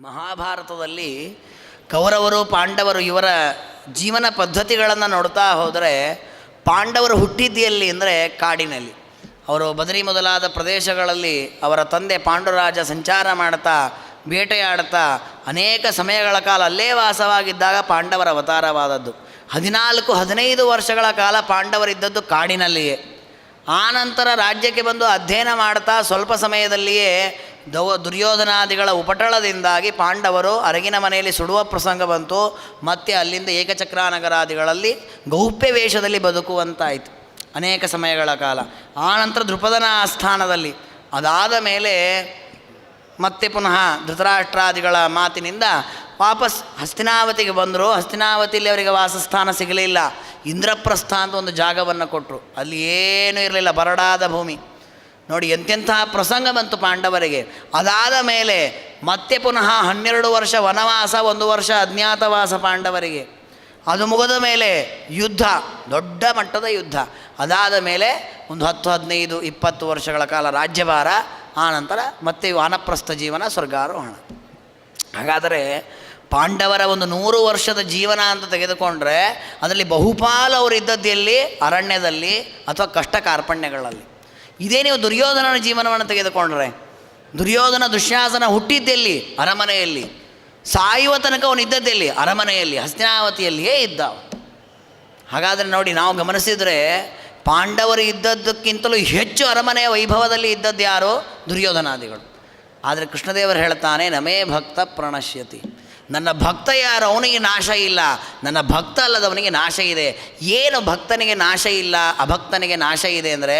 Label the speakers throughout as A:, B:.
A: ಮಹಾಭಾರತದಲ್ಲಿ ಕೌರವರು, ಪಾಂಡವರು ಇವರ ಜೀವನ ಪದ್ಧತಿಗಳನ್ನು ನೋಡ್ತಾ ಹೋದರೆ ಪಾಂಡವರು ಹುಟ್ಟಿದ್ದೆಯಲ್ಲಿ ಅಂದರೆ ಕಾಡಿನಲ್ಲಿ. ಅವರು ಬದರಿ ಮೊದಲಾದ ಪ್ರದೇಶಗಳಲ್ಲಿ ಅವರ ತಂದೆ ಪಾಂಡುರಾಜ ಸಂಚಾರ ಮಾಡ್ತಾ, ಬೇಟೆಯಾಡ್ತಾ, ಅನೇಕ ಸಮಯಗಳ ಕಾಲ ಅಲ್ಲೇ ವಾಸವಾಗಿದ್ದಾಗ ಪಾಂಡವರ ಅವತಾರವಾದದ್ದು. ಹದಿನಾಲ್ಕು, ಹದಿನೈದು ವರ್ಷಗಳ ಕಾಲ ಪಾಂಡವರಿದ್ದದ್ದು ಕಾಡಿನಲ್ಲಿಯೇ. ಆನಂತರ ರಾಜ್ಯಕ್ಕೆ ಬಂದು ಅಧ್ಯಯನ ಮಾಡ್ತಾ ಸ್ವಲ್ಪ ಸಮಯದಲ್ಲಿಯೇ ದವ ದುರ್ಯೋಧನಾದಿಗಳ ಉಪಟಳದಿಂದಾಗಿ ಪಾಂಡವರು ಅರಗಿನ ಮನೆಯಲ್ಲಿ ಸುಡುವ ಪ್ರಸಂಗ ಬಂತು. ಮತ್ತೆ ಅಲ್ಲಿಂದ ಏಕಚಕ್ರಾನಗರಾದಿಗಳಲ್ಲಿ ಗೌಪ್ಯ ವೇಷದಲ್ಲಿ ಬದುಕುವಂತಾಯಿತು. ಅನೇಕ ಸಮಯಗಳ ಕಾಲ. ಆನಂತರ ದೃಪದನ ಆಸ್ಥಾನದಲ್ಲಿ. ಅದಾದ ಮೇಲೆ ಮತ್ತೆ ಪುನಃ ಧೃತರಾಷ್ಟ್ರಾದಿಗಳ ಮಾತಿನಿಂದ ವಾಪಸ್ ಹಸ್ತಿನಾವತಿಗೆ ಬಂದರು. ಹಸ್ತಿನಾವತಿಯಲ್ಲಿ ಅವರಿಗೆ ವಾಸಸ್ಥಾನ ಸಿಗಲಿಲ್ಲ. ಇಂದ್ರಪ್ರಸ್ಥ ಅಂತ ಒಂದು ಜಾಗವನ್ನು ಕೊಟ್ಟರು ಅಲ್ಲಿ ಏನೂ ಇರಲಿಲ್ಲ. ಬರಡಾದ ಭೂಮಿ. ನೋಡಿ ಎಂತೆಂತಹ ಪ್ರಸಂಗ ಬಂತು ಪಾಂಡವರಿಗೆ. ಅದಾದ ಮೇಲೆ ಮತ್ತೆ ಪುನಃ ಹನ್ನೆರಡು ವರ್ಷ ವನವಾಸ, ಒಂದು ವರ್ಷ ಅಜ್ಞಾತವಾಸ ಪಾಂಡವರಿಗೆ. ಅದು ಮುಗಿದ ಮೇಲೆ ಯುದ್ಧ, ದೊಡ್ಡ ಮಟ್ಟದ ಯುದ್ಧ. ಅದಾದ ಮೇಲೆ ಒಂದು ಹತ್ತು, ಹದಿನೈದು, ಇಪ್ಪತ್ತು ವರ್ಷಗಳ ಕಾಲ ರಾಜ್ಯಭಾರ ಆನಂತರ ಮತ್ತೆ ವಾನಪ್ರಸ್ಥ ಜೀವನ, ಸ್ವರ್ಗಾರೋಹಣ. ಹಾಗಾದರೆ ಪಾಂಡವರ ಒಂದು ನೂರು ವರ್ಷದ ಜೀವನ ಅಂತ ತೆಗೆದುಕೊಂಡ್ರೆ, ಅದರಲ್ಲಿ ಬಹುಪಾಲು ಅವರು ಇದ್ದದ್ದು ಎಲ್ಲಿ? ಅರಣ್ಯದಲ್ಲಿ ಅಥವಾ ಕಷ್ಟ ಕಾರ್ಪಣ್ಯಗಳಲ್ಲಿ ಇದೇ ನೀವು ದುರ್ಯೋಧನನ ಜೀವನವನ್ನು ತೆಗೆದುಕೊಂಡ್ರೆ? ದುರ್ಯೋಧನ ದುಶ್ಯಾಸನ ಹುಟ್ಟಿದ್ದೆಲ್ಲಿ? ಅರಮನೆಯಲ್ಲಿ. ಸಾಯುವ ತನಕ ಅವನು ಇದ್ದದ್ದೆಲ್ಲಿ ಅರಮನೆಯಲ್ಲಿ, ಹಸ್ತಿನಾವತಿಯಲ್ಲಿಯೇ ಇದ್ದ. ಹಾಗಾದರೆ ನೋಡಿ, ನಾವು ಗಮನಿಸಿದರೆ ಪಾಂಡವರು ಇದ್ದದ್ದಕ್ಕಿಂತಲೂ ಹೆಚ್ಚು ಅರಮನೆಯ ವೈಭವದಲ್ಲಿ ಇದ್ದದ್ದು ಯಾರು? ದುರ್ಯೋಧನಾದಿಗಳು. ಆದರೆ ಕೃಷ್ಣದೇವರು ಹೇಳ್ತಾನೆ, ನಮೇ ಭಕ್ತ ಪ್ರಣಶ್ಯತಿ. ನನ್ನ ಭಕ್ತ ಯಾರು, ಅವನಿಗೆ ನಾಶ ಇಲ್ಲ. ನನ್ನ ಭಕ್ತ ಅಲ್ಲದವನಿಗೆ ನಾಶ ಇದೆ. ಏನು ಭಕ್ತನಿಗೆ ನಾಶ ಇಲ್ಲ, ಅಭಕ್ತನಿಗೆ ನಾಶ ಇದೆ ಅಂದರೆ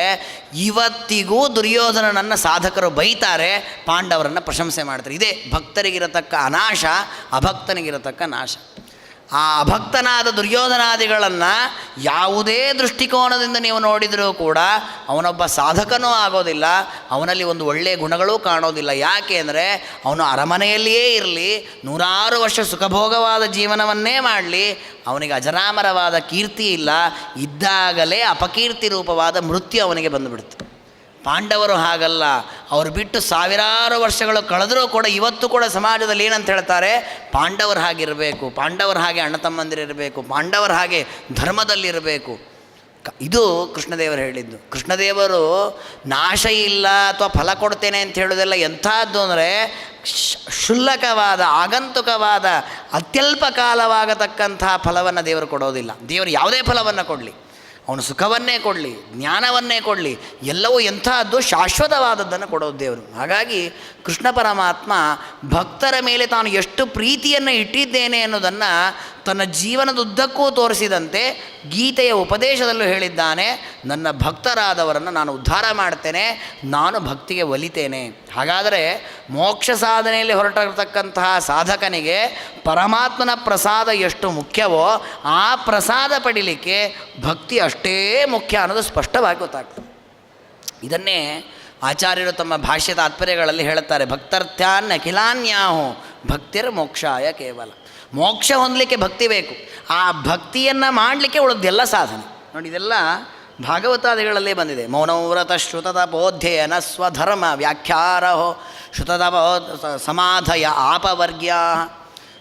A: ಇವತ್ತಿಗೂ ದುರ್ಯೋಧನನನ್ನು ಸಾಧಕರು ಬೈತಾರೆ, ಪಾಂಡವರನ್ನು ಪ್ರಶಂಸೆ ಮಾಡ್ತಾರೆ. ಇದೇ ಭಕ್ತರಿಗಿರತಕ್ಕ ಅನಾಶ, ಅಭಕ್ತನಿಗಿರತಕ್ಕ ನಾಶ. ಆ ಅಭಕ್ತನಾದ ದುರ್ಯೋಧನಾದಿಗಳನ್ನು ಯಾವುದೇ ದೃಷ್ಟಿಕೋನದಿಂದ ನೀವು ನೋಡಿದರೂ ಕೂಡ ಅವನೊಬ್ಬ ಸಾಧಕನೂ ಆಗೋದಿಲ್ಲ, ಅವನಲ್ಲಿ ಒಂದು ಒಳ್ಳೆಯ ಗುಣಗಳೂ ಕಾಣೋದಿಲ್ಲ. ಯಾಕೆ ಅಂದರೆ ಅವನು ಅರಮನೆಯಲ್ಲಿಯೇ ಇರಲಿ, ನೂರಾರು ವರ್ಷ ಸುಖಭೋಗವಾದ ಜೀವನವನ್ನೇ ಮಾಡಲಿ, ಅವನಿಗೆ ಅಜರಾಮರವಾದ ಕೀರ್ತಿ ಇಲ್ಲ, ಇದ್ದಾಗಲೇ ಅಪಕೀರ್ತಿ ರೂಪವಾದ ಮೃತ್ಯು ಅವನಿಗೆ ಬಂದುಬಿಡುತ್ತೆ. ಪಾಂಡವರು ಹಾಗಲ್ಲ. ಅವರು ಬಿಟ್ಟು ಸಾವಿರಾರು ವರ್ಷಗಳು ಕಳೆದರೂ ಕೂಡ ಇವತ್ತು ಕೂಡ ಸಮಾಜದಲ್ಲಿ ಏನಂತ ಹೇಳ್ತಾರೆ? ಪಾಂಡವರು ಹಾಗಿರಬೇಕು ಪಾಂಡವರು ಹಾಗೆ ಅಣ್ಣ ತಮ್ಮಂದಿರಿರಬೇಕು ಪಾಂಡವರು ಹಾಗೆ ಧರ್ಮದಲ್ಲಿರಬೇಕು ಇದು ಕೃಷ್ಣದೇವರು ಹೇಳಿದ್ದು. ಕೃಷ್ಣದೇವರು, ನಾಶ ಇಲ್ಲ ಅಥವಾ ಫಲ ಕೊಡ್ತೇನೆ ಅಂತ ಹೇಳೋದೆಲ್ಲ ಎಂಥದ್ದು ಅಂದರೆ ಕ್ಷುಲ್ಲಕವಾದ, ಆಗಂತುಕವಾದ, ಅತ್ಯಲ್ಪ ಕಾಲವಾಗತಕ್ಕಂಥ ಫಲವನ್ನು ದೇವರು ಕೊಡೋದಿಲ್ಲ. ದೇವರು ಯಾವುದೇ ಫಲವನ್ನು ಕೊಡಲಿ. ಅವನು ಸುಖವನ್ನೇ ಕೊಡಲಿ, ಜ್ಞಾನವನ್ನೇ ಕೊಡಲಿ, ಎಲ್ಲವೂ ಎಂಥದ್ದು ಶಾಶ್ವತವಾದದ್ದನ್ನು ಕೊಡೋದು ದೇವರು. ಹಾಗಾಗಿ ಕೃಷ್ಣ ಪರಮಾತ್ಮ ಭಕ್ತರ ಮೇಲೆ ತಾನು ಎಷ್ಟು ಪ್ರೀತಿಯನ್ನು ಇಟ್ಟಿದ್ದೇನೆ ಅನ್ನೋದನ್ನು ತನ್ನ ಜೀವನದುದ್ದಕ್ಕೂ ತೋರಿಸಿದಂತೆ ಗೀತೆಯ ಉಪದೇಶದಲ್ಲೂ ಹೇಳಿದ್ದಾನೆ, ನನ್ನ ಭಕ್ತರಾದವರನ್ನು ನಾನು ಉದ್ಧಾರ ಮಾಡ್ತೇನೆ, ನಾನು ಭಕ್ತಿಗೆ ಒಲಿತೇನೆ. ಹಾಗಾದರೆ ಮೋಕ್ಷ ಸಾಧನೆಯಲ್ಲಿ ಹೊರಟಿರತಕ್ಕಂತಹ ಸಾಧಕನಿಗೆ ಪರಮಾತ್ಮನ ಪ್ರಸಾದ ಎಷ್ಟು ಮುಖ್ಯವೋ ಆ ಪ್ರಸಾದ ಪಡಿಲಿಕ್ಕೆ ಭಕ್ತಿ ಅಷ್ಟೇ ಮುಖ್ಯ ಅನ್ನೋದು ಸ್ಪಷ್ಟವಾಗಿ ಗೊತ್ತಾಗ್ತದೆ. ಇದನ್ನೇ ಆಚಾರ್ಯರು ತಮ್ಮ ಭಾಷ್ಯ ತಾತ್ಪರ್ಯಗಳಲ್ಲಿ ಹೇಳುತ್ತಾರೆ ಭಕ್ತರ್ಥ್ಯಾನ್ ಅಖಿಲಾನ್ಯಾಹು ಭಕ್ತಿರ್ ಮೋಕ್ಷಾಯ ಕೇವಲ. ಮೋಕ್ಷ ಹೊಂದಲಿಕ್ಕೆ ಭಕ್ತಿ ಬೇಕು. ಆ ಭಕ್ತಿಯನ್ನು ಮಾಡಲಿಕ್ಕೆ ಉಳಿದೆಲ್ಲ ಸಾಧನೆ. ನೋಡಿ, ಇದೆಲ್ಲ ಭಾಗವತಾದಿಗಳಲ್ಲಿ ಬಂದಿದೆ. ಮೌನವ್ರತ ಶ್ರುತದ ಬೋಧ್ಯಯನ ಸ್ವಧರ್ಮ ವ್ಯಾಖ್ಯಾರಹೋ ಶ್ರುತದ ಬೋ- ಸಮಾಧಯ ಆಪವರ್ಗ್ಯ.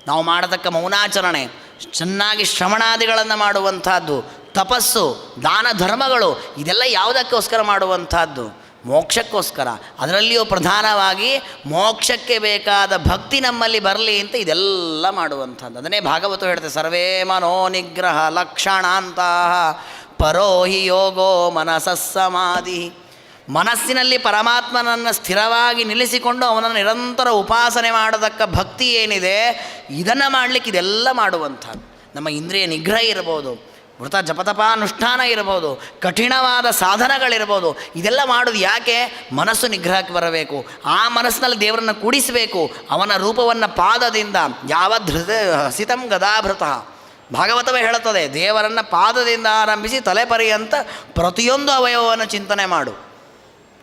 A: ನಾವು ಮಾಡತಕ್ಕ ಮೌನಾಚರಣೆ ಚೆನ್ನಾಗಿ ಶ್ರವಣಾದಿಗಳನ್ನು ಮಾಡುವಂಥದ್ದು ತಪಸ್ಸು, ದಾನ ಧರ್ಮಗಳು, ಇದೆಲ್ಲ ಯಾವುದಕ್ಕೋಸ್ಕರ ಮಾಡುವಂಥದ್ದು? ಮೋಕ್ಷಕ್ಕೋಸ್ಕರ. ಅದರಲ್ಲಿಯೂ ಪ್ರಧಾನವಾಗಿ ಮೋಕ್ಷಕ್ಕೆ ಬೇಕಾದ ಭಕ್ತಿ ನಮ್ಮಲ್ಲಿ ಬರಲಿ ಅಂತ ಇದೆಲ್ಲ ಮಾಡುವಂಥದ್ದು. ಅದನ್ನೇ ಭಾಗವತ ಹೇಳ್ತೆ ಸರ್ವೇ ಮನೋ ನಿಗ್ರಹ ಲಕ್ಷಣಾಂತಹ ಪರೋಹಿ ಯೋಗೋ ಮನಸಸ್ಸಮಾಧಿ ಮನಸ್ಸಿನಲ್ಲಿ ಪರಮಾತ್ಮನನ್ನು ಸ್ಥಿರವಾಗಿ ನಿಲ್ಲಿಸಿಕೊಂಡು ಅವನನ್ನು ನಿರಂತರ ಉಪಾಸನೆ ಮಾಡತಕ್ಕ ಭಕ್ತಿ ಏನಿದೆ, ಇದನ್ನು ಮಾಡಲಿಕ್ಕೆ ಇದೆಲ್ಲ ಮಾಡುವಂಥದ್ದು. ನಮ್ಮ ಇಂದ್ರಿಯ ನಿಗ್ರಹ ಇರ್ಬೋದು. ಮೃತ ಜಪತಪಾನುಷ್ಠಾನ ಇರ್ಬೋದು ಕಠಿಣವಾದ ಸಾಧನಗಳಿರ್ಬೋದು ಇದೆಲ್ಲ ಮಾಡೋದು ಯಾಕೆ? ಮನಸ್ಸು ನಿಗ್ರಹಕ್ಕೆ ಬರಬೇಕು. ಆ ಮನಸ್ಸಿನಲ್ಲಿ ದೇವರನ್ನು ಕೂಡಿಸಬೇಕು. ಅವನ ರೂಪವನ್ನು ಪಾದದಿಂದ, ಯಾವ ಧೃತ, ಹಸಿತಂ ಗದಾಭೃತ. ಭಾಗವತವೇ ಹೇಳುತ್ತದೆ, ದೇವರನ್ನು ಪಾದದಿಂದ ಆರಂಭಿಸಿ ತಲೆ ಪರ್ಯಂತ ಪ್ರತಿಯೊಂದು ಅವಯವವನ್ನು ಚಿಂತನೆ ಮಾಡು.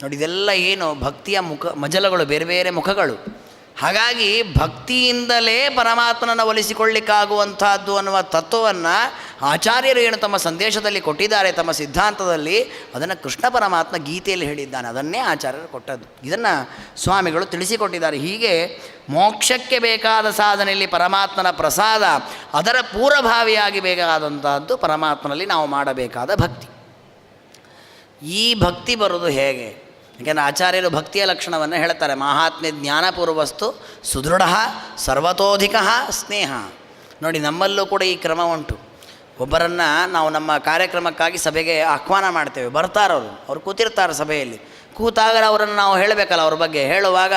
A: ನೋಡಿ, ಇದೆಲ್ಲ ಏನು ಭಕ್ತಿಯ ಮುಖ, ಮಜಲಗಳು, ಬೇರೆ ಬೇರೆ ಮುಖಗಳು. ಹಾಗಾಗಿ ಭಕ್ತಿಯಿಂದಲೇ ಪರಮಾತ್ಮನನ್ನು ಒಲಿಸಿಕೊಳ್ಳಿಕ್ಕಾಗುವಂಥದ್ದು ಅನ್ನುವ ತತ್ವವನ್ನು ಆಚಾರ್ಯರು ಏನು ತಮ್ಮ ಸಂದೇಶದಲ್ಲಿ ಕೊಟ್ಟಿದ್ದಾರೆ, ತಮ್ಮ ಸಿದ್ಧಾಂತದಲ್ಲಿ, ಅದನ್ನು ಕೃಷ್ಣ ಪರಮಾತ್ಮ ಗೀತೆಯಲ್ಲಿ ಹೇಳಿದ್ದಾನೆ. ಅದನ್ನೇ ಆಚಾರ್ಯರು ಕೊಟ್ಟದ್ದು. ಇದನ್ನು ಸ್ವಾಮಿಗಳು ತಿಳಿಸಿಕೊಟ್ಟಿದ್ದಾರೆ. ಹೀಗೆ ಮೋಕ್ಷಕ್ಕೆ ಬೇಕಾದ ಸಾಧನೆಯಲ್ಲಿ ಪರಮಾತ್ಮನ ಪ್ರಸಾದ, ಅದರ ಪೂರ್ವಭಾವಿಯಾಗಿ ಬೇಕಾದಂತಹದ್ದು ಪರಮಾತ್ಮನಲ್ಲಿ ನಾವು ಮಾಡಬೇಕಾದ ಭಕ್ತಿ. ಈ ಭಕ್ತಿ ಬರೋದು ಹೇಗೆ? ಯಾಕೆಂದರೆ ಆಚಾರ್ಯರು ಭಕ್ತಿಯ ಲಕ್ಷಣವನ್ನು ಹೇಳ್ತಾರೆ. ಮಹಾತ್ಮೆ ಜ್ಞಾನಪೂರ್ವಸ್ತು ಸುದೃಢ ಸರ್ವತೋಧಿಕ ಸ್ನೇಹ. ನೋಡಿ, ನಮ್ಮಲ್ಲೂ ಕೂಡ ಈ ಕ್ರಮ ಉಂಟು. ಒಬ್ಬರನ್ನು ನಾವು ನಮ್ಮ ಕಾರ್ಯಕ್ರಮಕ್ಕಾಗಿ ಸಭೆಗೆ ಆಹ್ವಾನ ಮಾಡ್ತೇವೆ. ಬರ್ತಾರವರು ಅವ್ರು. ಕೂತಿರ್ತಾರೆ ಸಭೆಯಲ್ಲಿ. ಕೂತಾಗ ಅವರನ್ನು ನಾವು ಹೇಳಬೇಕಲ್ಲ ಅವ್ರ ಬಗ್ಗೆ. ಹೇಳುವಾಗ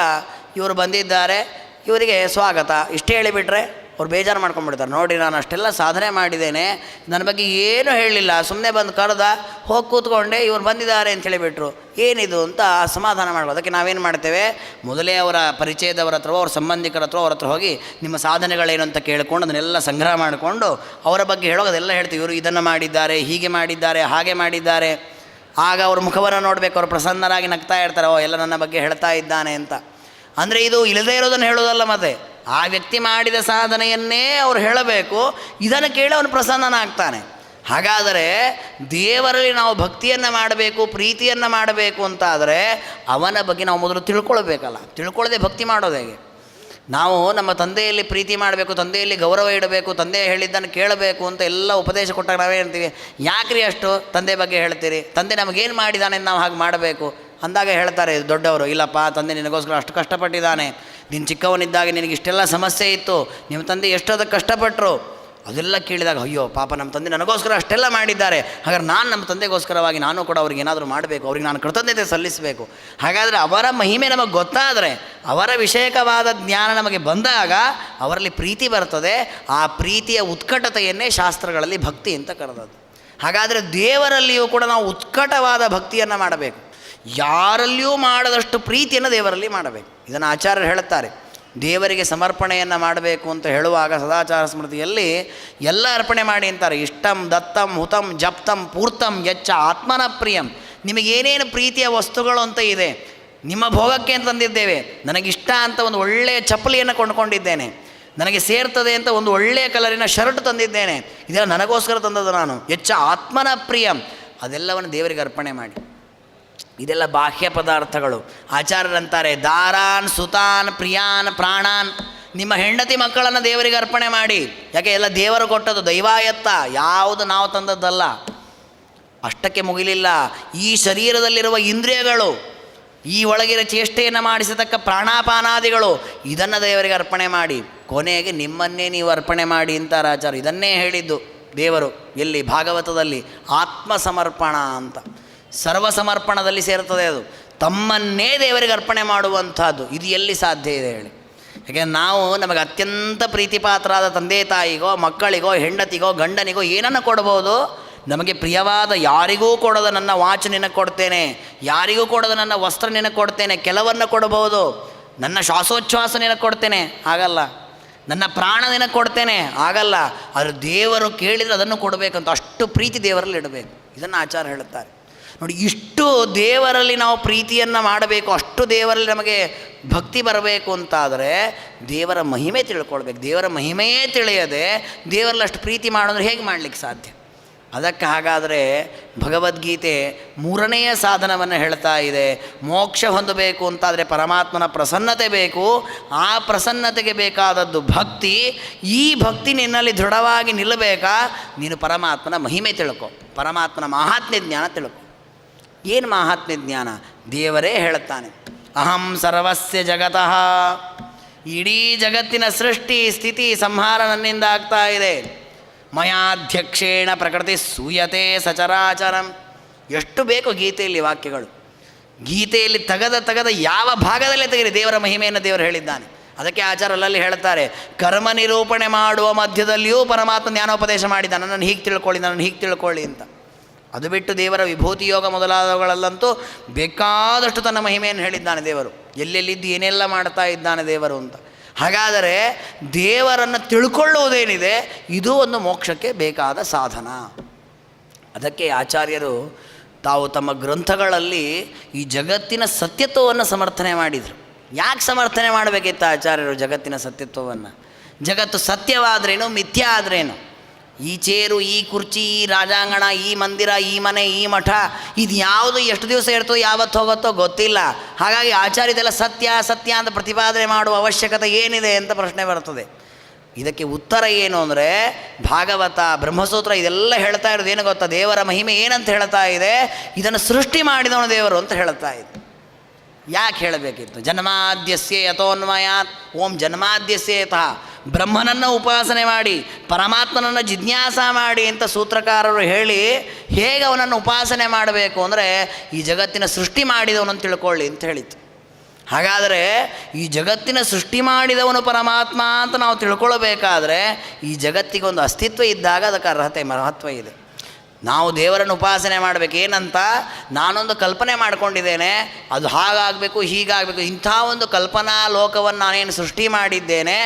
A: ಇವರು ಬಂದಿದ್ದಾರೆ. ಇವರಿಗೆ ಸ್ವಾಗತ. ಇಷ್ಟೇ ಹೇಳಿಬಿಟ್ರೆ ಅವ್ರು ಬೇಜಾರು ಮಾಡ್ಕೊಂಡ್ಬಿಡ್ತಾರೆ ನೋಡಿ, ನಾನು ಅಷ್ಟೆಲ್ಲ ಸಾಧನೆ ಮಾಡಿದ್ದೇನೆ. ನನ್ನ ಬಗ್ಗೆ ಏನೂ ಹೇಳಲಿಲ್ಲ. ಸುಮ್ಮನೆ ಬಂದು ಕರೆದ, ಹೋಗಿ ಕೂತ್ಕೊಂಡೆ, ಇವ್ರು ಬಂದಿದ್ದಾರೆ ಅಂತ ಹೇಳಿಬಿಟ್ರು. ಏನಿದು ಅಂತ ಸಮಾಧಾನ ಮಾಡ್ಬೋದು ಅದಕ್ಕೆ ನಾವೇನು ಮಾಡ್ತೇವೆ? ಮೊದಲೇ ಅವರ ಪರಿಚಯದವರ ಹತ್ರ ಅವ್ರ ಸಂಬಂಧಿಕರ ಹತ್ರ ಅವ್ರ ಹತ್ರ ಹೋಗಿ ನಿಮ್ಮ ಸಾಧನೆಗಳೇನು ಅಂತ ಕೇಳಿಕೊಂಡು ಅದನ್ನೆಲ್ಲ ಸಂಗ್ರಹ ಮಾಡಿಕೊಂಡು ಅವರ ಬಗ್ಗೆ ಹೇಳೋದು ಅದೆಲ್ಲ ಹೇಳ್ತೀವಿ. ಇವರು ಇದನ್ನು ಮಾಡಿದ್ದಾರೆ, ಹೀಗೆ ಮಾಡಿದ್ದಾರೆ, ಹಾಗೆ ಮಾಡಿದ್ದಾರೆ. ಆಗ ಅವ್ರ ಮುಖವನ್ನು ನೋಡಬೇಕು. ಅವ್ರು ಪ್ರಸನ್ನರಾಗಿ ನಗ್ತಾ ಇರ್ತಾರೆ. ಓ, ಎಲ್ಲ ನನ್ನ ಬಗ್ಗೆ ಹೇಳ್ತಾ ಇದ್ದಾನೆ ಅಂತ. ಅಂದರೆ ಇದು ಇಲ್ಲದೇ ಇರೋದನ್ನು ಹೇಳೋದಲ್ಲ ಮತ್ತೆ. ಆ ವ್ಯಕ್ತಿ ಮಾಡಿದ ಸಾಧನೆಯನ್ನೇ ಅವರು ಹೇಳಬೇಕು. ಇದನ್ನು ಕೇಳಿ ಅವನು ಪ್ರಸನ್ನನಾಗ್ತಾನೆ. ಹಾಗಾದರೆ ದೇವರಲ್ಲಿ ನಾವು ಭಕ್ತಿಯನ್ನು ಮಾಡಬೇಕು, ಪ್ರೀತಿಯನ್ನು ಮಾಡಬೇಕು ಅಂತಾದರೆ ಅವನ ಬಗ್ಗೆ ನಾವು ಮೊದಲು ತಿಳ್ಕೊಳ್ಬೇಕಲ್ಲ. ತಿಳ್ಕೊಳ್ಳದೆ ಭಕ್ತಿ ಮಾಡೋದು ಹೇಗೆ? ನಾವು ನಮ್ಮ ತಂದೆಯಲ್ಲಿ ಪ್ರೀತಿ ಮಾಡಬೇಕು, ತಂದೆಯಲ್ಲಿ ಗೌರವ ಇಡಬೇಕು, ತಂದೆ ಹೇಳಿದ್ದನ್ನು ಕೇಳಬೇಕು ಅಂತ ಎಲ್ಲ ಉಪದೇಶ ಕೊಟ್ಟಾಗ ನಾವೇ ಹೇಳ್ತೀವಿ ಯಾಕ್ರಿ ಅಷ್ಟು ತಂದೆ ಬಗ್ಗೆ ಹೇಳ್ತೀರಿ? ತಂದೆ ನಮಗೇನು ಮಾಡಿದ್ದಾನೆ ನಾವು ಹಾಗೆ ಮಾಡಬೇಕು. ಅಂದಾಗ ಹೇಳ್ತಾರೆ, ದೊಡ್ಡವರು, ಇಲ್ಲಪ್ಪ, ತಂದೆ ನಿನಗೋಸ್ಕರ ಅಷ್ಟು ಕಷ್ಟಪಟ್ಟಿದ್ದಾನೆ. ನೀನು ಚಿಕ್ಕವನಿದ್ದಾಗ ನಿನಗೆ ಇಷ್ಟೆಲ್ಲ ಸಮಸ್ಯೆ ಇತ್ತು. ನಿಮ್ಮ ತಂದೆ ಎಷ್ಟೋದಕ್ಕೆ ಕಷ್ಟಪಟ್ಟರು ಅದೆಲ್ಲ ಕೇಳಿದಾಗ, ಅಯ್ಯೋ, ಪಾಪ, ನಮ್ಮ ತಂದೆ ನನಗೋಸ್ಕರ ಅಷ್ಟೆಲ್ಲ ಮಾಡಿದ್ದಾರೆ. ಹಾಗಾದ್ರೆ ನಾನು ನಮ್ಮ ತಂದೆಗೋಸ್ಕರವಾಗಿ ನಾನು ಕೂಡ ಅವ್ರಿಗೆ ಏನಾದರೂ ಮಾಡಬೇಕು, ಅವ್ರಿಗೆ ನಾನು ಕೃತಜ್ಞತೆ ಸಲ್ಲಿಸಬೇಕು. ಹಾಗಾದರೆ ಅವರ ಮಹಿಮೆ ನಮಗೆ ಗೊತ್ತಾದರೆ, ಅವರ ವಿಷಯಕವಾದ ಜ್ಞಾನ ನಮಗೆ ಬಂದಾಗ ಅವರಲ್ಲಿ ಪ್ರೀತಿ ಬರ್ತದೆ. ಆ ಪ್ರೀತಿಯ ಉತ್ಕಟತೆಯನ್ನೇ ಶಾಸ್ತ್ರಗಳಲ್ಲಿ ಭಕ್ತಿ ಅಂತ ಕರೆದದ್ದು. ಹಾಗಾದರೆ ದೇವರಲ್ಲಿಯೂ ಕೂಡ ನಾವು ಉತ್ಕಟವಾದ ಭಕ್ತಿಯನ್ನು ಮಾಡಬೇಕು. ಯಾರಲ್ಲಿಯೂ ಮಾಡದಷ್ಟು ಪ್ರೀತಿಯನ್ನು ದೇವರಲ್ಲಿ ಮಾಡಬೇಕು. ಇದನ್ನು ಆಚಾರ್ಯರು ಹೇಳುತ್ತಾರೆ. ದೇವರಿಗೆ ಸಮರ್ಪಣೆಯನ್ನು ಮಾಡಬೇಕು ಅಂತ ಹೇಳುವಾಗ ಸದಾಚಾರ ಸ್ಮೃತಿಯಲ್ಲಿ ಎಲ್ಲ ಅರ್ಪಣೆ ಮಾಡಿ ಅಂತಾರೆ. ಇಷ್ಟಂ, ದತ್ತಂ, ಹುತಂ, ಜಪ್ತಂ, ಪೂರ್ತಂ, ಯಚ್ಚ, ಆತ್ಮನ ಪ್ರಿಯಂ. ನಿಮಗೇನೇನು ಪ್ರೀತಿಯ ವಸ್ತುಗಳು ಅಂತ ಇದೆ. ನಿಮ್ಮ ಭೋಗಕ್ಕೆ ಅಂತ ತಂದಿದ್ದೇವೆ. ನನಗಿಷ್ಟ ಅಂತ ಒಂದು ಒಳ್ಳೆಯ ಚಪ್ಪಲಿಯನ್ನು ಕೊಂಡುಕೊಂಡಿದ್ದೇನೆ. ನನಗೆ ಸೇರ್ತದೆ ಅಂತ ಒಂದು ಒಳ್ಳೆಯ ಕಲರಿನ ಶರ್ಟ್ ತಂದಿದ್ದೇನೆ. ಇದೆಲ್ಲ ನನಗೋಸ್ಕರ ತಂದದ್ದು ನಾನು. ಹೆಚ್ಚ ಆತ್ಮನ ಪ್ರಿಯಂ. ಅದೆಲ್ಲವನ್ನು ದೇವರಿಗೆ ಅರ್ಪಣೆ ಮಾಡಿ. ಇದೆಲ್ಲ ಬಾಹ್ಯ ಪದಾರ್ಥಗಳು. ಆಚಾರ್ಯರಂತಾರೆ, ದಾರಾನ್, ಸುತಾನ್, ಪ್ರಿಯಾನ್, ಪ್ರಾಣಾನ್, ನಿಮ್ಮ ಹೆಂಡತಿ ಮಕ್ಕಳನ್ನು ದೇವರಿಗೆ ಅರ್ಪಣೆ ಮಾಡಿ. ಯಾಕೆ, ಎಲ್ಲ ದೇವರು ಕೊಟ್ಟದ್ದು ದೈವಾಯತ್ತ, ಯಾವುದು ನಾವು ತಂದದ್ದಲ್ಲ. ಅಷ್ಟಕ್ಕೆ ಮುಗಿಲಿಲ್ಲ. ಈ ಶರೀರದಲ್ಲಿರುವ ಇಂದ್ರಿಯಗಳು, ಈ ಒಳಗಿರ ಚೇಷ್ಟೆಯನ್ನು ಮಾಡಿಸತಕ್ಕ ಪ್ರಾಣಾಪಾನಾದಿಗಳು, ಇದನ್ನು ದೇವರಿಗೆ ಅರ್ಪಣೆ ಮಾಡಿ. ಕೊನೆಗೆ ನಿಮ್ಮನ್ನೇ ನೀವು ಅರ್ಪಣೆ ಮಾಡಿ ಅಂತಾರೆ ರಾಜರು ಇದನ್ನೇ ಹೇಳಿದ್ದು ದೇವರು, ಎಲ್ಲಿ, ಭಾಗವತದಲ್ಲಿ, ಆತ್ಮಸಮರ್ಪಣ ಅಂತ. ಸರ್ವಸಮರ್ಪಣದಲ್ಲಿ ಸೇರ್ತದೆ ಅದು. ತಮ್ಮನ್ನೇ ದೇವರಿಗೆ ಅರ್ಪಣೆ ಮಾಡುವಂಥದ್ದು. ಇದು ಎಲ್ಲಿ ಸಾಧ್ಯ ಇದೆ ಹೇಳಿ. ಯಾಕೆಂದರೆ ನಾವು ನಮಗೆ ಅತ್ಯಂತ ಪ್ರೀತಿಪಾತ್ರರಾದ ತಂದೆ ತಾಯಿಗೋ, ಮಕ್ಕಳಿಗೋ, ಹೆಂಡತಿಗೋ, ಗಂಡನಿಗೋ ಏನನ್ನು ಕೊಡ್ಬೋದು? ನಮಗೆ ಪ್ರಿಯವಾದ ಯಾರಿಗೂ ಕೊಡದ ನನ್ನ ವಾಚ್ ನಿನಗೆ ಕೊಡ್ತೇನೆ. ಯಾರಿಗೂ ಕೊಡದ ನನ್ನ ವಸ್ತ್ರ ನಿನಗೆ ಕೊಡ್ತೇನೆ. ಕೆಲವನ್ನು ಕೊಡಬಹುದು ನನ್ನ ಶ್ವಾಸೋಚ್ಛ್ವಾಸ ನಿನಗೆ ಕೊಡ್ತೇನೆ. ಆಗಲ್ಲ. ನನ್ನ ಪ್ರಾಣ ನಿನಗೆ ಕೊಡ್ತೇನೆ. ಆಗಲ್ಲ. ಆದರೆ ದೇವರು ಕೇಳಿದರೆ ಅದನ್ನು ಕೊಡಬೇಕಂತ ಅಷ್ಟು ಪ್ರೀತಿ ದೇವರಲ್ಲಿ ಇಡಬೇಕು. ಇದನ್ನು ಆಚಾರ ಹೇಳುತ್ತಾರೆ. ನೋಡಿ, ಇಷ್ಟು ದೇವರಲ್ಲಿ ನಾವು ಪ್ರೀತಿಯನ್ನು ಮಾಡಬೇಕು, ಅಷ್ಟು ದೇವರಲ್ಲಿ ನಮಗೆ ಭಕ್ತಿ ಬರಬೇಕು ಅಂತಾದರೆ ದೇವರ ಮಹಿಮೆ ತಿಳ್ಕೊಳ್ಬೇಕು. ದೇವರ ಮಹಿಮೆಯೇ ತಿಳಿಯದೆ ದೇವರಲ್ಲಿ ಅಷ್ಟು ಪ್ರೀತಿ ಮಾಡೋದ್ರೆ ಹೇಗೆ ಮಾಡಲಿಕ್ಕೆ ಸಾಧ್ಯ? ಅದಕ್ಕೆ ಹಾಗಾದರೆ ಭಗವದ್ಗೀತೆ ಮೂರನೆಯ ಸಾಧನವನ್ನು ಹೇಳ್ತಾ ಇದೆ. ಮೋಕ್ಷ ಹೊಂದಬೇಕು ಅಂತಾದರೆ ಪರಮಾತ್ಮನ ಪ್ರಸನ್ನತೆ ಬೇಕು. ಆ ಪ್ರಸನ್ನತೆಗೆ ಬೇಕಾದದ್ದು ಭಕ್ತಿ. ಈ ಭಕ್ತಿ ನಿನ್ನಲ್ಲಿ ದೃಢವಾಗಿ ನಿಲ್ಲಬೇಕಾ? ನೀನು ಪರಮಾತ್ಮನ ಮಹಿಮೆ ತಿಳ್ಕೊ. ಪರಮಾತ್ಮನ ಮಹಾತ್ಮ್ಯ ಜ್ಞಾನ ತಿಳ್ಕೊ. ಏನು ಮಹಾತ್ಮ್ಯ ಜ್ಞಾನ? ದೇವರೇ ಹೇಳುತ್ತಾನೆ. ಅಹಂ ಸರ್ವಸ್ಯ ಜಗತಃ. ಇಡೀ ಜಗತ್ತಿನ ಸೃಷ್ಟಿ, ಸ್ಥಿತಿ, ಸಂಹಾರ ನನ್ನಿಂದ ಆಗ್ತಾ ಇದೆ. ಮಯಾಧ್ಯಕ್ಷೇಣ ಪ್ರಕೃತಿ ಸೂಯತೆ ಸಚರಾಚರಂ. ಎಷ್ಟು ಬೇಕು ಗೀತೆಯಲ್ಲಿ ವಾಕ್ಯಗಳು. ಗೀತೆಯಲ್ಲಿ ತಗದ ತಗದ ಯಾವ ಭಾಗದಲ್ಲೇ ತೆಗೆರಿ ದೇವರ ಮಹಿಮೆಯನ್ನು ದೇವರು ಹೇಳಿದ್ದಾನೆ. ಅದಕ್ಕೆ ಆಚಾರಲ್ಲಲ್ಲಿ ಹೇಳ್ತಾರೆ ಕರ್ಮ ನಿರೂಪಣೆ ಮಾಡುವ ಮಧ್ಯದಲ್ಲಿಯೂ ಪರಮಾತ್ಮ ಜ್ಞಾನೋಪದೇಶ ಮಾಡಿದ ನನ್ನನ್ನು ಹೀಗೆ ತಿಳ್ಕೊಳ್ಳಿ, ನನ್ನನ್ನು ಹೀಗೆ ತಿಳ್ಕೊಳ್ಳಿ ಅಂತ. ಅದು ಬಿಟ್ಟು ದೇವರ ವಿಭೂತಿ ಯೋಗ ಮೊದಲಾದವುಗಳಲ್ಲಂತೂ ಬೇಕಾದಷ್ಟು ತನ್ನ ಮಹಿಮೆಯನ್ನು ಹೇಳಿದ್ದಾನೆ ದೇವರು. ಎಲ್ಲೆಲ್ಲಿದ್ದು ಏನೆಲ್ಲ ಮಾಡ್ತಾ ಇದ್ದಾನೆ ದೇವರು ಅಂತ. ಹಾಗಾದರೆ ದೇವರನ್ನು ತಿಳ್ಕೊಳ್ಳುವುದೇನಿದೆ ಇದು ಒಂದು ಮೋಕ್ಷಕ್ಕೆ ಬೇಕಾದ ಸಾಧನ. ಅದಕ್ಕೆ ಆಚಾರ್ಯರು ತಾವು ತಮ್ಮ ಗ್ರಂಥಗಳಲ್ಲಿ ಈ ಜಗತ್ತಿನ ಸತ್ಯತ್ವವನ್ನು ಸಮರ್ಥನೆ ಮಾಡಿದರು. ಯಾಕೆ ಸಮರ್ಥನೆ ಮಾಡಬೇಕಿತ್ತು ಆಚಾರ್ಯರು ಜಗತ್ತಿನ ಸತ್ಯತ್ವವನ್ನು? ಜಗತ್ತು ಸತ್ಯವಾದ್ರೇನು ಮಿಥ್ಯ ಆದ್ರೇನು ಈ ಚೇರು, ಈ ಕುರ್ಚಿ, ಈ ರಾಜಾಂಗಣ, ಈ ಮಂದಿರ, ಈ ಮನೆ, ಈ ಮಠ, ಇದು ಯಾವುದು ಎಷ್ಟು ದಿವಸ ಇರ್ತೋ ಯಾವತ್ತು ಹೋಗುತ್ತೋ ಗೊತ್ತಿಲ್ಲ. ಹಾಗಾಗಿ ಆಚಾರ್ಯದೆಲ್ಲ ಸತ್ಯ ಸತ್ಯ ಅಂತ ಪ್ರತಿಪಾದನೆ ಮಾಡುವ ಅವಶ್ಯಕತೆ ಏನಿದೆ ಅಂತ ಪ್ರಶ್ನೆ ಬರ್ತದೆ. ಇದಕ್ಕೆ ಉತ್ತರ ಏನು ಅಂದರೆ, ಭಾಗವತ, ಬ್ರಹ್ಮಸೂತ್ರ ಇದೆಲ್ಲ ಹೇಳ್ತಾ ಇರೋದು ಏನು ಗೊತ್ತಾ? ದೇವರ ಮಹಿಮೆ ಏನಂತ ಹೇಳ್ತಾ ಇದೆ? ಇದನ್ನು ಸೃಷ್ಟಿ ಮಾಡಿದವನು ದೇವರು ಅಂತ ಹೇಳ್ತಾ ಇದೆ. ಯಾಕೆ ಹೇಳಬೇಕಿತ್ತು? ಜನ್ಮಾದ್ಯಸ್ಯೆ ಯಥೋನ್ವಯಾತ್, ಓಂ ಜನ್ಮಾದ್ಯಸ್ಯೆ ಯಥ. ಬ್ರಹ್ಮನನ್ನು ಉಪಾಸನೆ ಮಾಡಿ, ಪರಮಾತ್ಮನನ್ನು ಜಿಜ್ಞಾಸ ಮಾಡಿ ಅಂತ ಸೂತ್ರಕಾರರು ಹೇಳಿ ಹೇಗೆ ಅವನನ್ನು ಉಪಾಸನೆ ಮಾಡಬೇಕು ಅಂದರೆ ಈ ಜಗತ್ತಿನ ಸೃಷ್ಟಿ ಮಾಡಿದವನನ್ನು ತಿಳ್ಕೊಳ್ಳಿ ಅಂತ ಹೇಳಿತ್ತು. ಹಾಗಾದರೆ ಈ ಜಗತ್ತಿನ ಸೃಷ್ಟಿ ಮಾಡಿದವನು ಪರಮಾತ್ಮ ಅಂತ ನಾವು ತಿಳ್ಕೊಳ್ಬೇಕಾದ್ರೆ ಈ ಜಗತ್ತಿಗೊಂದು ಅಸ್ತಿತ್ವ ಇದ್ದಾಗ ಅದಕ್ಕೆ ಅರ್ಹತೆ ಮಹತ್ವ ಇದೆ. ನಾವು ದೇವರನ್ನು ಉಪಾಸನೆ ಮಾಡಬೇಕು ಏನಂತ ನಾನೊಂದು ಕಲ್ಪನೆ ಮಾಡಿಕೊಂಡಿದ್ದೇನೆ. ಅದು ಹಾಗಾಗಬೇಕು, ಹೀಗಾಗಬೇಕು, ಇಂಥ ಒಂದು ಕಲ್ಪನಾ ಲೋಕವನ್ನು ನಾನೇನು ಸೃಷ್ಟಿ ಮಾಡಿದ್ದೇನೆ.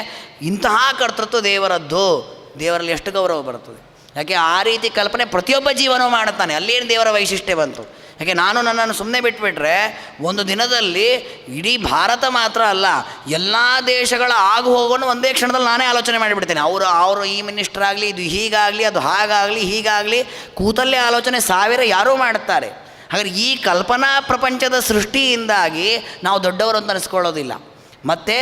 A: ಇಂತಹ ಕರ್ತೃತ್ವ ದೇವರದ್ದು. ದೇವರಲ್ಲಿ ಎಷ್ಟು ಗೌರವ ಬರ್ತದೆ ಯಾಕೆ ಆ ರೀತಿ ಕಲ್ಪನೆ ಪ್ರತಿಯೊಬ್ಬ ಜೀವನವೂ ಮಾಡುತ್ತಾನೆ. ಅಲ್ಲೇನು ದೇವರ ವೈಶಿಷ್ಟ್ಯ ಬಂತು? ಯಾಕೆ ನಾನು ನನ್ನನ್ನು ಸುಮ್ಮನೆ ಬಿಟ್ಬಿಟ್ರೆ ಒಂದು ದಿನದಲ್ಲಿ ಇಡೀ ಭಾರತ ಮಾತ್ರ ಅಲ್ಲ, ಎಲ್ಲ ದೇಶಗಳ ಆಗು ಹೋಗೋನು ಒಂದೇ ಕ್ಷಣದಲ್ಲಿ ನಾನೇ ಆಲೋಚನೆ ಮಾಡಿಬಿಡ್ತೇನೆ. ಅವರು ಅವರು ಈ ಮಿನಿಸ್ಟರ್ ಆಗಲಿ, ಇದು ಹೀಗಾಗಲಿ, ಅದು ಹಾಗಾಗಲಿ, ಹೀಗಾಗಲಿ ಕೂತಲ್ಲೇ ಆಲೋಚನೆ ಸಾವಿರ ಯಾರೂ ಮಾಡುತ್ತಾರೆ. ಹಾಗಾದ್ರೆ ಈ ಕಲ್ಪನಾ ಪ್ರಪಂಚದ ಸೃಷ್ಟಿಯಿಂದಾಗಿ ನಾವು ದೊಡ್ಡವರು ಅಂತ ಅನಿಸ್ಕೊಳ್ಳೋದಿಲ್ಲ. ಮತ್ತು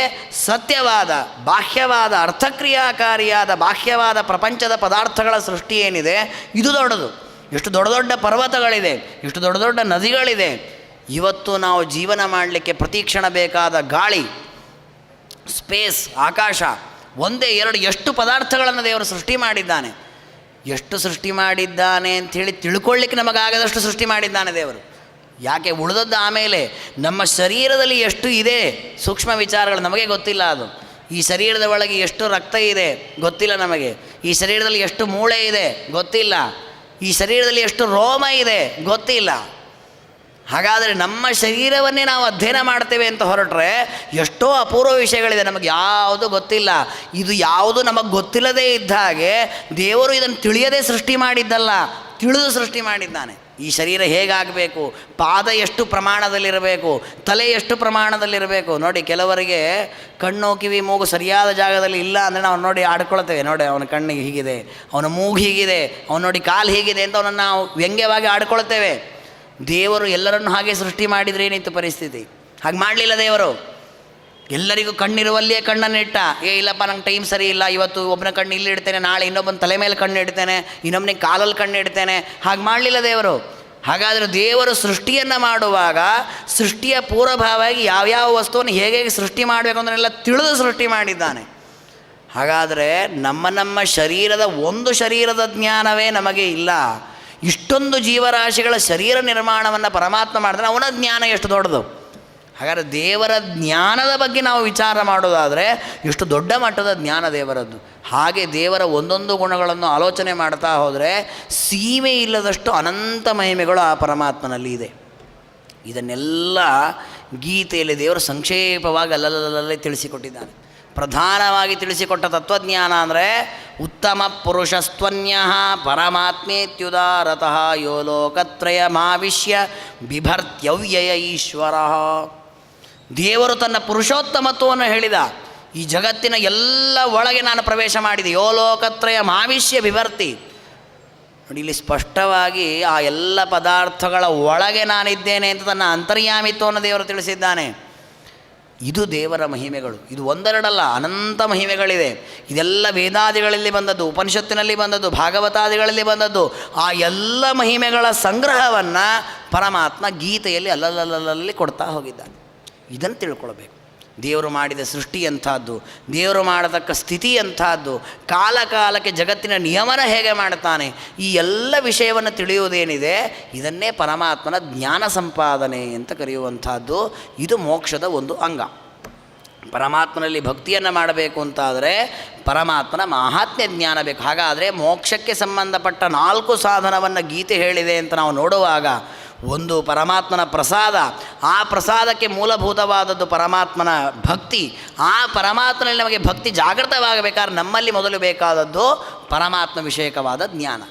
A: ಸತ್ಯವಾದ, ಬಾಹ್ಯವಾದ, ಅರ್ಥಕ್ರಿಯಾಕಾರಿಯಾದ, ಬಾಹ್ಯವಾದ ಪ್ರಪಂಚದ ಪದಾರ್ಥಗಳ ಸೃಷ್ಟಿ ಏನಿದೆ, ಇದು ದೊಡ್ಡದು. ಎಷ್ಟು ದೊಡ್ಡ ದೊಡ್ಡ ಪರ್ವತಗಳಿದೆ ಎಷ್ಟು ದೊಡ್ಡ ದೊಡ್ಡ ನದಿಗಳಿದೆ. ಇವತ್ತು ನಾವು ಜೀವನ ಮಾಡಲಿಕ್ಕೆ ಪ್ರತೀಕ್ಷಣ ಬೇಕಾದ ಗಾಳಿ ಸ್ಪೇಸ್ ಆಕಾಶ, ಒಂದೇ ಎರಡು ಎಷ್ಟು ಪದಾರ್ಥಗಳನ್ನು ದೇವರು ಸೃಷ್ಟಿ ಮಾಡಿದ್ದಾನೆ. ಎಷ್ಟು ಸೃಷ್ಟಿ ಮಾಡಿದ್ದಾನೆ ಅಂಥೇಳಿ ತಿಳ್ಕೊಳ್ಳಿಕ್ಕೆ ನಮಗಾಗದಷ್ಟು ಸೃಷ್ಟಿ ಮಾಡಿದ್ದಾನೆ ದೇವರು. ಯಾಕೆ ಉಳಿದದ್ದು ಆಮೇಲೆ ನಮ್ಮ ಶರೀರದಲ್ಲಿ ಎಷ್ಟು ಇದೆ? ಸೂಕ್ಷ್ಮ ವಿಚಾರಗಳು ನಮಗೆ ಗೊತ್ತಿಲ್ಲ ಅದು. ಈ ಶರೀರದ ಒಳಗೆ ಎಷ್ಟು ರಕ್ತ ಇದೆ? ಗೊತ್ತಿಲ್ಲ ನಮಗೆ. ಈ ಶರೀರದಲ್ಲಿ ಎಷ್ಟು ಮೂಳೆ ಇದೆ? ಗೊತ್ತಿಲ್ಲ. ಈ ಶರೀರದಲ್ಲಿ ಎಷ್ಟು ರೋಮ ಇದೆ ಗೊತ್ತಿಲ್ಲ. ಹಾಗಾದರೆ ನಮ್ಮ ಶರೀರವನ್ನೇ ನಾವು ಅಧ್ಯಯನ ಮಾಡ್ತೇವೆ ಅಂತ ಹೊರಟ್ರೆ ಎಷ್ಟೋ ಅಪೂರ್ವ ವಿಷಯಗಳಿದೆ ನಮಗೆ ಯಾವುದು ಗೊತ್ತಿಲ್ಲ. ಇದು ಯಾವುದು ನಮಗೆ ಗೊತ್ತಿಲ್ಲದೇ ಇದ್ದ ಹಾಗೆ ದೇವರು ಇದನ್ನು ತಿಳಿಯದೇ ಸೃಷ್ಟಿ ಮಾಡಿದ್ದಲ್ಲ, ತಿಳಿದು ಸೃಷ್ಟಿ ಮಾಡಿದ್ದಾನೆ. ಈ ಶರೀರ ಹೇಗಾಗಬೇಕು? ಪಾದ ಎಷ್ಟು ಪ್ರಮಾಣದಲ್ಲಿರಬೇಕು? ತಲೆ ಎಷ್ಟು ಪ್ರಮಾಣದಲ್ಲಿರಬೇಕು? ನೋಡಿ, ಕೆಲವರಿಗೆ ಕಣ್ಣು, ಕಿವಿ, ಮೂಗು ಸರಿಯಾದ ಜಾಗದಲ್ಲಿ ಇಲ್ಲ ಅಂದರೆ ನಾವು ನೋಡಿ ಆಡ್ಕೊಳ್ತೇವೆ. ನೋಡಿ, ಅವನ ಕಣ್ಣಿಗೆ ಹೀಗಿದೆ, ಅವನ ಮೂಗು ಹೀಗಿದೆ, ಅವನು ನೋಡಿ ಕಾಲು ಹೀಗಿದೆ ಅಂತ ಅವನನ್ನು ನಾವು ವ್ಯಂಗ್ಯವಾಗಿ ಆಡ್ಕೊಳ್ತೇವೆ. ದೇವರು ಎಲ್ಲರನ್ನು ಹಾಗೆ ಸೃಷ್ಟಿ ಮಾಡಿದರೆ ಏನಿತ್ತು ಪರಿಸ್ಥಿತಿ? ಹಾಗೆ ಮಾಡಲಿಲ್ಲ ದೇವರು. ಎಲ್ಲರಿಗೂ ಕಣ್ಣಿರುವಲ್ಲಿಯೇ ಕಣ್ಣನ್ನು ಇಟ್ಟ. ಏ, ಇಲ್ಲಪ್ಪ, ನಂಗೆ ಟೈಮ್ ಸರಿ ಇಲ್ಲ. ಇವತ್ತು ಒಬ್ಬನ ಕಣ್ಣು ಇಲ್ಲಿ ಇಡ್ತೇನೆ, ನಾಳೆ ಇನ್ನೊಬ್ಬನ ತಲೆ ಮೇಲೆ ಕಣ್ಣು ಇಡ್ತೇನೆ ಕಾಲಲ್ಲಿ ಕಣ್ಣು ಇಡ್ತೇನೆ. ಹಾಗೆ ಮಾಡಲಿಲ್ಲ ದೇವರು. ಹಾಗಾದರೆ ದೇವರು ಸೃಷ್ಟಿಯನ್ನು ಮಾಡುವಾಗ ಸೃಷ್ಟಿಯ ಪೂರ್ವಭಾವವಾಗಿ ಯಾವ್ಯಾವ ವಸ್ತುವನ್ನು ಹೇಗೆ ಹೇಗೆ ಸೃಷ್ಟಿ ಮಾಡಬೇಕು ಅಂದ್ರೆಲ್ಲ ತಿಳಿದು ಸೃಷ್ಟಿ ಮಾಡಿದ್ದಾನೆ. ಹಾಗಾದರೆ ನಮ್ಮ ನಮ್ಮ ಶರೀರದ ಒಂದು ಶರೀರದ ಜ್ಞಾನವೇ ನಮಗೆ ಇಲ್ಲ. ಇಷ್ಟೊಂದು ಜೀವರಾಶಿಗಳ ಶರೀರ ನಿರ್ಮಾಣವನ್ನು ಪರಮಾತ್ಮ ಮಾಡಿದ್ರೆ ಅವನ ಜ್ಞಾನ ಎಷ್ಟು ದೊಡ್ಡದು? ಹಾಗಾದರೆ ದೇವರ ಜ್ಞಾನದ ಬಗ್ಗೆ ನಾವು ವಿಚಾರ ಮಾಡೋದಾದರೆ ಎಷ್ಟು ದೊಡ್ಡ ಮಟ್ಟದ ಜ್ಞಾನ ದೇವರದ್ದು. ಹಾಗೆ ದೇವರ ಒಂದೊಂದು ಗುಣಗಳನ್ನು ಆಲೋಚನೆ ಮಾಡ್ತಾ ಹೋದರೆ ಸೀಮೆ ಇಲ್ಲದಷ್ಟು ಅನಂತ ಮಹಿಮೆಗಳು ಆ ಪರಮಾತ್ಮನಲ್ಲಿ ಇದೆ. ಇದನ್ನೆಲ್ಲ ಗೀತೆಯಲ್ಲಿ ದೇವರು ಸಂಕ್ಷೇಪವಾಗಿ ಅಲ್ಲಲ್ಲಲ್ಲೇ ತಿಳಿಸಿಕೊಟ್ಟಿದ್ದಾನೆ. ಪ್ರಧಾನವಾಗಿ ತಿಳಿಸಿಕೊಟ್ಟ ತತ್ವಜ್ಞಾನ ಅಂದರೆ ಉತ್ತಮ ಪುರುಷಸ್ತ್ವನ್ಯ ಪರಮಾತ್ಮೇತ್ಯುದಾರತಃ ಯೋ ಲೋಕತ್ರಯ ಮಾವಿಶ್ಯ ಬಿಭರ್ತ್ಯವ್ಯಯ ಈಶ್ವರ. ದೇವರು ತನ್ನ ಪುರುಷೋತ್ತಮತ್ವವನ್ನು ಹೇಳಿದ, ಈ ಜಗತ್ತಿನ ಎಲ್ಲ ಒಳಗೆ ನಾನು ಪ್ರವೇಶ ಮಾಡಿದೆ. ಯೋಲೋಕತ್ರಯ ಲೋಕತ್ರಯ ವಿವರ್ತಿ. ನೋಡಿ, ಇಲ್ಲಿ ಸ್ಪಷ್ಟವಾಗಿ ಆ ಎಲ್ಲ ಪದಾರ್ಥಗಳ ಒಳಗೆ ನಾನಿದ್ದೇನೆ ಅಂತ ತನ್ನ ಅಂತರ್ಯಾಮಿತ್ವವನ್ನು ದೇವರು ತಿಳಿಸಿದ್ದಾನೆ. ಇದು ದೇವರ ಮಹಿಮೆಗಳು. ಇದು ಒಂದೆರಡಲ್ಲ, ಅನಂತ ಮಹಿಮೆಗಳಿದೆ. ಇದೆಲ್ಲ ವೇದಾದಿಗಳಲ್ಲಿ ಬಂದದ್ದು, ಉಪನಿಷತ್ತಿನಲ್ಲಿ ಬಂದದ್ದು, ಭಾಗವತಾದಿಗಳಲ್ಲಿ ಬಂದದ್ದು. ಆ ಎಲ್ಲ ಮಹಿಮೆಗಳ ಸಂಗ್ರಹವನ್ನು ಪರಮಾತ್ಮ ಗೀತೆಯಲ್ಲಿ ಅಲ್ಲಲ್ಲಲ್ಲಲ್ಲಿ ಕೊಡ್ತಾ ಹೋಗಿದ್ದಾನೆ. ಇದನ್ನು ತಿಳ್ಕೊಳ್ಬೇಕು. ದೇವರು ಮಾಡಿದ ಸೃಷ್ಟಿ ಅಂಥದ್ದು ದೇವರು ಮಾಡತಕ್ಕ ಸ್ಥಿತಿ ಅಂಥದ್ದು ಕಾಲ ಕಾಲಕ್ಕೆ ಜಗತ್ತಿನ ನಿಯಮನ ಹೇಗೆ ಮಾಡ್ತಾನೆ, ಈ ಎಲ್ಲ ವಿಷಯವನ್ನು ತಿಳಿಯುವುದೇನಿದೆ, ಇದನ್ನೇ ಪರಮಾತ್ಮನ ಜ್ಞಾನ ಸಂಪಾದನೆ ಅಂತ ಕರೆಯುವಂಥದ್ದು. ಇದು ಮೋಕ್ಷದ ಒಂದು ಅಂಗ. ಪರಮಾತ್ಮನಲ್ಲಿ ಭಕ್ತಿಯನ್ನು ಮಾಡಬೇಕು ಅಂತಾದರೆ ಪರಮಾತ್ಮನ ಮಹಾತ್ಮ್ಯ ಜ್ಞಾನ ಬೇಕು. ಹಾಗಾದರೆ ಮೋಕ್ಷಕ್ಕೆ ಸಂಬಂಧಪಟ್ಟ ನಾಲ್ಕು ಸಾಧನವನ್ನು ಗೀತೆ ಹೇಳಿದೆ ಅಂತ ನಾವು ನೋಡುವಾಗ ಒಂದು ಪರಮಾತ್ಮನ ಪ್ರಸಾದ. ಆ ಪ್ರಸಾದಕ್ಕೆ ಮೂಲಭೂತವಾದದ್ದು ಪರಮಾತ್ಮನ ಭಕ್ತಿ. ಆ ಪರಮಾತ್ಮನಲ್ಲಿ ನಮಗೆ ಭಕ್ತಿ ಜಾಗೃತವಾಗಬೇಕಾದ್ರೆ ನಮ್ಮಲ್ಲಿ ಮೊದಲು ಬೇಕಾದದ್ದು ಪರಮಾತ್ಮ ವಿಷಯಕವಾದ ಜ್ಞಾನ.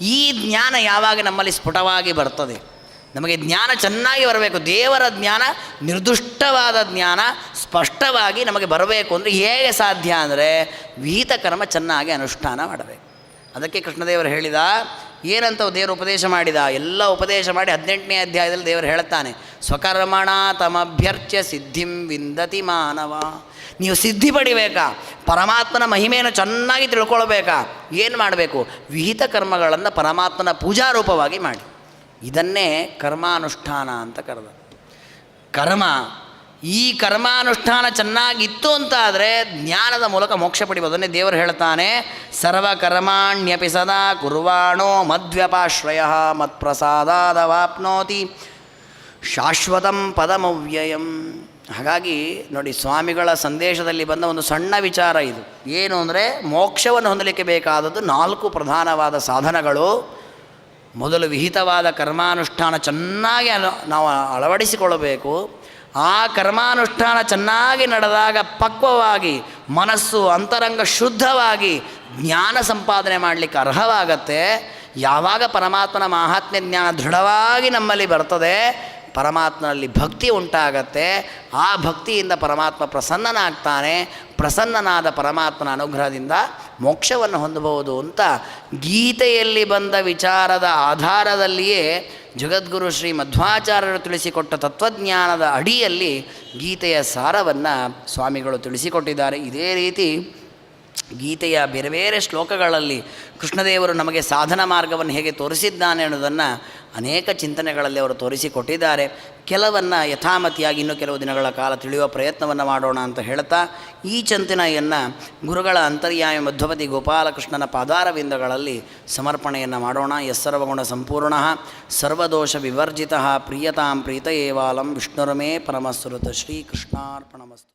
A: ಈ ಜ್ಞಾನ ಯಾವಾಗ ನಮ್ಮಲ್ಲಿ ಸ್ಫುಟವಾಗಿ ಬರ್ತದೆ? ನಮಗೆ ಜ್ಞಾನ ಚೆನ್ನಾಗಿ ಬರಬೇಕು. ದೇವರ ಜ್ಞಾನ, ನಿರ್ದುಷ್ಟವಾದ ಜ್ಞಾನ ಸ್ಪಷ್ಟವಾಗಿ ನಮಗೆ ಬರಬೇಕು ಅಂದರೆ ಹೇಗೆ ಸಾಧ್ಯ ಅಂದರೆ ವಿಹಿತ ಕರ್ಮ ಚೆನ್ನಾಗಿ ಅನುಷ್ಠಾನ ಮಾಡಬೇಕು. ಅದಕ್ಕೆ ಕೃಷ್ಣದೇವರು ಹೇಳಿದ ಏನಂತ ದೇವರು ಉಪದೇಶ ಮಾಡಿದ? ಎಲ್ಲ ಉಪದೇಶ ಮಾಡಿ ಹದಿನೆಂಟನೇ ಅಧ್ಯಾಯದಲ್ಲಿ ದೇವರು ಹೇಳ್ತಾನೆ ಸ್ವಕರ್ಮಣ ತಮಭ್ಯರ್ಚ್ಯ ಸಿದ್ಧಿಂ ವಿಂದತಿ ಮಾನವ. ನೀವು ಸಿದ್ಧಿ ಪಡಿಬೇಕಾ? ಪರಮಾತ್ಮನ ಮಹಿಮೆಯನ್ನು ಚೆನ್ನಾಗಿ ತಿಳ್ಕೊಳ್ಬೇಕಾ? ಏನು ಮಾಡಬೇಕು? ವಿಹಿತ ಕರ್ಮಗಳನ್ನು ಪರಮಾತ್ಮನ ಪೂಜಾರೂಪವಾಗಿ ಮಾಡಿ. ಇದನ್ನೇ ಕರ್ಮಾನುಷ್ಠಾನ ಅಂತ ಕರೆದ. ಕರ್ಮ ಈ ಕರ್ಮಾನುಷ್ಠಾನ ಚೆನ್ನಾಗಿತ್ತು ಅಂತ ಆದರೆ ಜ್ಞಾನದ ಮೂಲಕ ಮೋಕ್ಷ ಪಡಿಬೋದು ಅದನ್ನೇ ದೇವರು ಹೇಳ್ತಾನೆ. ಸರ್ವಕರ್ಮಾಣ್ಯಪಿ ಸದಾ ಕುರ್ವಾಣೋ ಮದ್ವ್ಯಪಾಶ್ರಯ ಮತ್ಪ್ರಸಾದಾದವಾಪ್ನೋತಿ ಶಾಶ್ವತಂ ಪದಮವ್ಯಯಂ. ಹಾಗಾಗಿ ನೋಡಿ ಸ್ವಾಮಿಗಳ ಸಂದೇಶದಲ್ಲಿ ಬಂದ ಒಂದು ಸಣ್ಣ ವಿಚಾರ ಇದು. ಏನು ಅಂದರೆ ಮೋಕ್ಷವನ್ನು ಹೊಂದಲಿಕ್ಕೆ ಬೇಕಾದದ್ದು ನಾಲ್ಕು ಪ್ರಧಾನವಾದ ಸಾಧನಗಳು. ಮೊದಲು ವಿಹಿತವಾದ ಕರ್ಮಾನುಷ್ಠಾನ ಚೆನ್ನಾಗಿ ನಾವು ಅಳವಡಿಸಿಕೊಳ್ಳಬೇಕು. ಆ ಕರ್ಮಾನುಷ್ಠಾನ ಚೆನ್ನಾಗಿ ನಡೆದಾಗ ಪಕ್ವವಾಗಿ ಮನಸ್ಸು ಅಂತರಂಗ ಶುದ್ಧವಾಗಿ ಜ್ಞಾನ ಸಂಪಾದನೆ ಮಾಡಲಿಕ್ಕೆ ಅರ್ಹವಾಗತ್ತೆ. ಯಾವಾಗ ಪರಮಾತ್ಮನ ಮಹಾತ್ಮ್ಯ ಜ್ಞಾನ ದೃಢವಾಗಿ ನಮ್ಮಲ್ಲಿ ಬರ್ತದೆ, ಪರಮಾತ್ಮನಲ್ಲಿ ಭಕ್ತಿ ಉಂಟಾಗತ್ತೆ. ಆ ಭಕ್ತಿಯಿಂದ ಪರಮಾತ್ಮ ಪ್ರಸನ್ನನಾಗ್ತಾನೆ. ಪ್ರಸನ್ನನಾದ ಪರಮಾತ್ಮನ ಅನುಗ್ರಹದಿಂದ ಮೋಕ್ಷವನ್ನು ಹೊಂದಬಹುದು ಅಂತ ಗೀತೆಯಲ್ಲಿ ಬಂದ ವಿಚಾರದ ಆಧಾರದಲ್ಲಿಯೇ ಜಗದ್ಗುರು ಶ್ರೀ ಮಧ್ವಾಚಾರ್ಯರು ತಿಳಿಸಿಕೊಟ್ಟ ತತ್ವಜ್ಞಾನದ ಅಡಿಯಲ್ಲಿ ಗೀತೆಯ ಸಾರವನ್ನು ಸ್ವಾಮಿಗಳು ತಿಳಿಸಿಕೊಟ್ಟಿದ್ದಾರೆ. ಇದೇ ರೀತಿ ಗೀತೆಯ ಬೇರೆ ಬೇರೆ ಶ್ಲೋಕಗಳಲ್ಲಿ ಕೃಷ್ಣದೇವರು ನಮಗೆ ಸಾಧನ ಮಾರ್ಗವನ್ನು ಹೇಗೆ ತೋರಿಸಿದ್ದಾನೆ ಅನ್ನೋದನ್ನು ಅನೇಕ ಚಿಂತನೆಗಳಲ್ಲಿ ಅವರು ತೋರಿಸಿಕೊಟ್ಟಿದ್ದಾರೆ. ಕೆಲವನ್ನು ಯಥಾಮತಿಯಾಗಿ ಇನ್ನೂ ಕೆಲವು ದಿನಗಳ ಕಾಲ ತಿಳಿಯುವ ಪ್ರಯತ್ನವನ್ನು ಮಾಡೋಣ ಅಂತ ಹೇಳ್ತಾ, ಈ ಚಿಂತನೆಯನ್ನು ಗುರುಗಳ ಅಂತರ್ಯಾಮಿ ಮಧ್ವಪತಿ ಗೋಪಾಲಕೃಷ್ಣನ ಪಾದಾರವಿಂದಗಳಲ್ಲಿ ಸಮರ್ಪಣೆಯನ್ನು ಮಾಡೋಣ. ಯಸ್ಸರ್ವಗುಣ ಸಂಪೂರ್ಣ ಸರ್ವದೋಷ ವಿವರ್ಜಿತ ಪ್ರಿಯತಾಂ ಪ್ರೀತಯೇವಾಲಂ ವಿಷ್ಣುರಮೇ ಪರಮಸ್ವೃತ ಶ್ರೀಕೃಷ್ಣಾರ್ಪಣಮಸ್ತು.